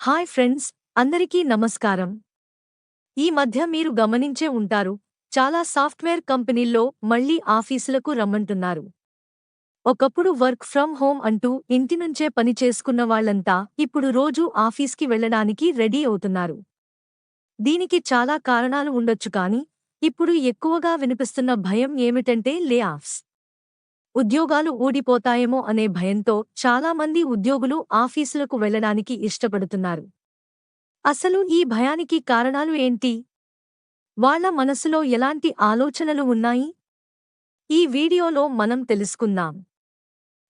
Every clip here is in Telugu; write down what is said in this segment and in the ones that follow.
హాయ్ ఫ్రెండ్స్ అందరికీ నమస్కారం. ఈ మధ్య మీరు గమనించే ఉంటారు చాలా సాఫ్ట్వేర్ కంపెనీల్లో మళ్ళీ ఆఫీసులకు రమ్మంటున్నారు. ఒకప్పుడు వర్క్ ఫ్రం హోమ్ అంటూ ఇంటి నుంచే పని చేసుకున్న వాళ్ళంతా ఇప్పుడు రోజూ ఆఫీస్కి వెళ్ళడానికి రెడీ అవుతున్నారు. దీనికి చాలా కారణాలు ఉండొచ్చు కానీ ఇప్పుడు ఎక్కువగా వినిపిస్తున్న భయం ఏమిటంటే లే ఆఫ్స్. ఉద్యోగాలు ఊడిపోతాయేమో అనే భయంతో చాలామంది ఉద్యోగులు ఆఫీసులకు వెళ్ళడానికి ఇష్టపడుతున్నారు. అసలు ఈ భయానికి కారణాలు ఏంటి? వాళ్ళ మనసులో ఎలాంటి ఆలోచనలు ఉన్నాయి? ఈ వీడియోలో మనం తెలుసుకుందాం.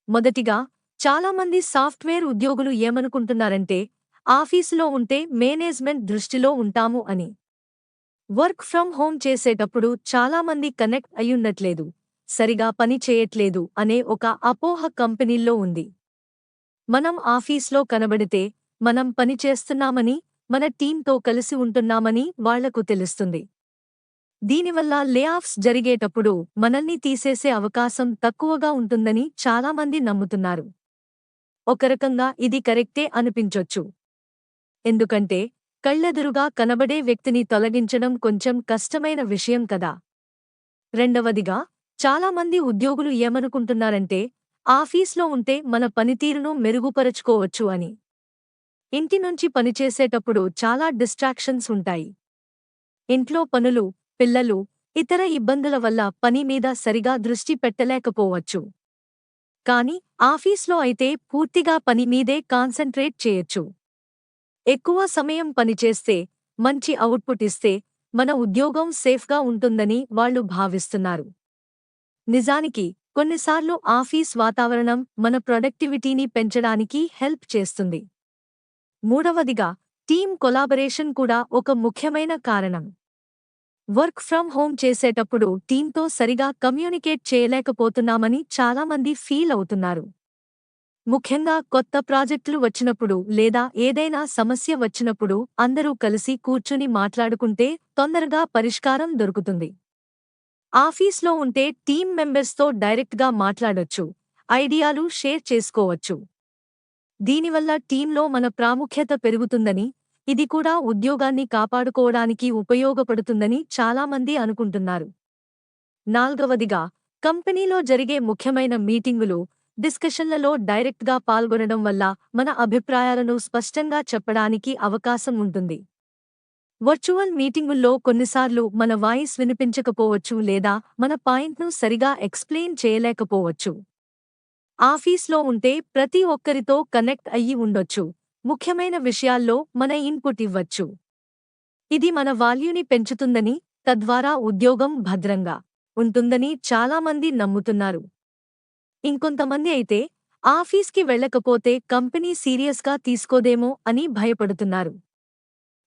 మొదటిగా చాలామంది సాఫ్ట్వేర్ ఉద్యోగులు ఏమనుకుంటున్నారంటే ఆఫీసులో ఉంటే మేనేజ్మెంట్ దృష్టిలో ఉంటాము అని. వర్క్ ఫ్రం హోం చేసేటప్పుడు చాలామంది కనెక్ట్ అయ్యుండట్లేదు. సరిగా పని చేయట్లేదు అనే ఒక అపోహ కంపెనీల్లో ఉంది. మనం ఆఫీస్లో కనబడితే మనం పని చేస్తున్నామని మన టీంతో కలిసి ఉంటున్నామని వాళ్ళకు తెలుస్తుంది. దీనివల్ల లేఆఫ్స్ జరిగేటప్పుడు మనల్ని తీసేసే అవకాశం తక్కువగా ఉంటుందని చాలామంది నమ్ముతున్నారు. ఒక రకంగా ఇది కరెక్టే అనిపించొచ్చు. ఎందుకంటే కళ్ళెదురుగా కనబడే వ్యక్తిని తొలగించడం కొంచెం కష్టమైన విషయం కదా. రెండవదిగా చాలామంది ఉద్యోగులు ఏమనుకుంటున్నారంటే ఆఫీస్లో ఉంటే మన పనితీరును మెరుగుపరచుకోవచ్చు అని. ఇంటి నుంచి పనిచేసేటప్పుడు చాలా డిస్ట్రాక్షన్స్ ఉంటాయి. ఇంట్లో పనులు పిల్లలు ఇతర ఇబ్బందుల వల్ల పని మీద సరిగా దృష్టి పెట్టలేకపోవచ్చు. కాని ఆఫీస్లో అయితే పూర్తిగా పని మీదే కాన్సంట్రేట్ చేయొచ్చు. ఎక్కువ సమయం పనిచేస్తే మంచి అవుట్పుట్ ఇస్తే మన ఉద్యోగం సేఫ్గా ఉంటుందని వాళ్ళు భావిస్తున్నారు. నిజానికి కొన్నిసార్లు ఆఫీస్ వాతావరణం మన ప్రొడక్టివిటీని పెంచడానికి హెల్ప్ చేస్తుంది. మూడవదిగా టీమ్ కొలాబరేషన్ కూడా ఒక ముఖ్యమైన కారణం. వర్క్ ఫ్రం హోం చేసేటప్పుడు టీంతో సరిగా కమ్యూనికేట్ చేయలేకపోతున్నామని చాలామంది ఫీల్ అవుతున్నారు. ముఖ్యంగా కొత్త ప్రాజెక్టులు వచ్చినప్పుడు లేదా ఏదైనా సమస్య వచ్చినప్పుడు అందరూ కలిసి కూర్చుని మాట్లాడుకుంటే తొందరగా పరిష్కారం దొరుకుతుంది. ఆఫీస్లో ఉంటే టీం మెంబర్స్తో డైరెక్ట్గా మాట్లాడొచ్చు ఐడియాలు షేర్ చేసుకోవచ్చు. దీనివల్ల టీంలో మన ప్రాముఖ్యత పెరుగుతుందని ఇది కూడా ఉద్యోగాన్ని కాపాడుకోవడానికి ఉపయోగపడుతుందని చాలామంది అనుకుంటున్నారు. నాల్గవదిగా కంపెనీలో జరిగే ముఖ్యమైన మీటింగులు డిస్కషన్లలో డైరెక్ట్గా పాల్గొనడం వల్ల మన అభిప్రాయాలను స్పష్టంగా చెప్పడానికి అవకాశం ఉంటుంది. వర్చువల్ మీటింగుల్లో కొన్నిసార్లు మన వాయిస్ వినిపించకపోవచ్చు లేదా మన పాయింట్ను సరిగా ఎక్స్ప్లెయిన్ చేయలేకపోవచ్చు. ఆఫీస్లో ఉంటే ప్రతి ఒక్కరితో కనెక్ట్ అయ్యి ఉండొచ్చు. ముఖ్యమైన విషయాల్లో మన ఇన్పుట్ ఇవ్వచ్చు. ఇది మన వాల్యూని పెంచుతుందని తద్వారా ఉద్యోగం భద్రంగా ఉంటుందని చాలామంది నమ్ముతున్నారు. ఇంకొంతమంది అయితే ఆఫీస్కి వెళ్ళకపోతే కంపెనీ సీరియస్గా తీసుకోదేమో అని భయపడుతున్నారు.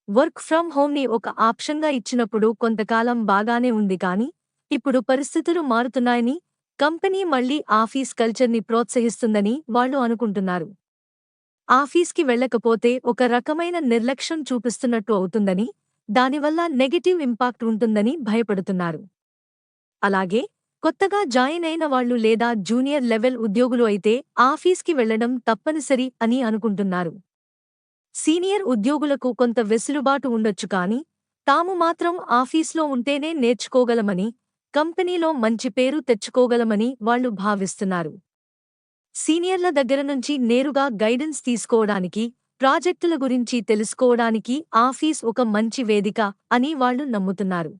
వర్క్ ఫ్రం హోమ్ని ఒక ఆప్షన్గా ఇచ్చినప్పుడు కొంతకాలం బాగానే ఉంది కాని ఇప్పుడు పరిస్థితులు మారుతున్నాయని కంపెనీ మళ్ళీ ఆఫీస్ కల్చర్ని ప్రోత్సహిస్తుందని వాళ్ళు అనుకుంటున్నారు. ఆఫీస్కి వెళ్ళకపోతే ఒక రకమైన నిర్లక్ష్యం చూపిస్తున్నట్టు అవుతుందని దానివల్ల నెగటివ్ ఇంపాక్ట్ ఉంటుందని భయపడుతున్నారు. అలాగే కొత్తగా జాయిన్ అయిన వాళ్ళు లేదా జూనియర్ లెవెల్ ఉద్యోగులు అయితే ఆఫీస్కి వెళ్ళడం తప్పనిసరి అని అనుకుంటున్నారు. సీనియర్ ఉద్యోగులకు కొంత వెసులుబాటు ఉండొచ్చు కాని తాము మాత్రం ఆఫీస్లో ఉంటేనే నేర్చుకోగలమని కంపెనీలో మంచి పేరు తెచ్చుకోగలమని వాళ్ళు భావిస్తున్నారు. సీనియర్ల దగ్గర నుంచి నేరుగా గైడెన్స్ తీసుకోవడానికి ప్రాజెక్టుల గురించి తెలుసుకోవడానికి ఆఫీస్ ఒక మంచి వేదిక అని వాళ్ళు నమ్ముతున్నారు.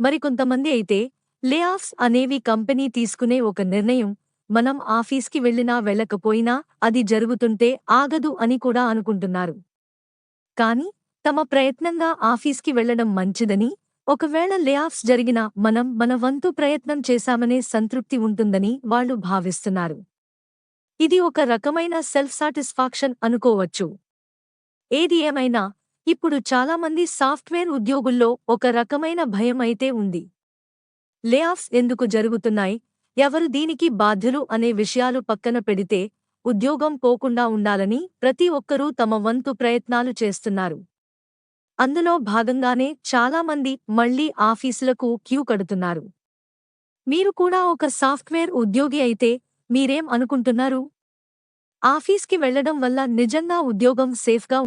మరికొంతమంది అయితే లేఆఫ్స్ అనేవి కంపెనీ తీసుకునే ఒక నిర్ణయం మనం ఆఫీస్కి వెళ్ళినా వెళ్ళకపోయినా అది జరుగుతుంటే ఆగదు అని కూడా అనుకుంటున్నారు. కాని తమ ప్రయత్నంగా ఆఫీస్కి వెళ్ళడం మంచిదని ఒకవేళ లేఆఫ్స్ జరిగినా మనం మన వంతు ప్రయత్నం చేశామనే సంతృప్తి ఉంటుందని వాళ్ళు భావిస్తున్నారు. ఇది ఒక రకమైన సెల్ఫ్ సాటిస్ఫాక్షన్ అనుకోవచ్చు. ఏది ఏమైనా ఇప్పుడు చాలామంది సాఫ్ట్వేర్ ఉద్యోగుల్లో ఒక రకమైన భయం అయితే ఉంది. లేఆఫ్స్ ఎందుకు జరుగుతున్నాయి? ఎవరు దీనికి బాధ్యులు అనే విషయాలు పక్కన పెడితే ఉద్యోగం పోకుండా ఉండాలని ప్రతి ఒక్కరూ తమ వంతు ప్రయత్నాలు చేస్తున్నారు. అందులో భాగంగానే చాలామంది మళ్ళీ ఆఫీసులకు క్యూ కడుతున్నారు. మీరు కూడా ఒక సాఫ్ట్వేర్ ఉద్యోగి అయితే మీరేం అనుకుంటున్నారు? ఆఫీస్కి వెళ్ళడం వల్ల నిజంగా ఉద్యోగం సేఫ్గా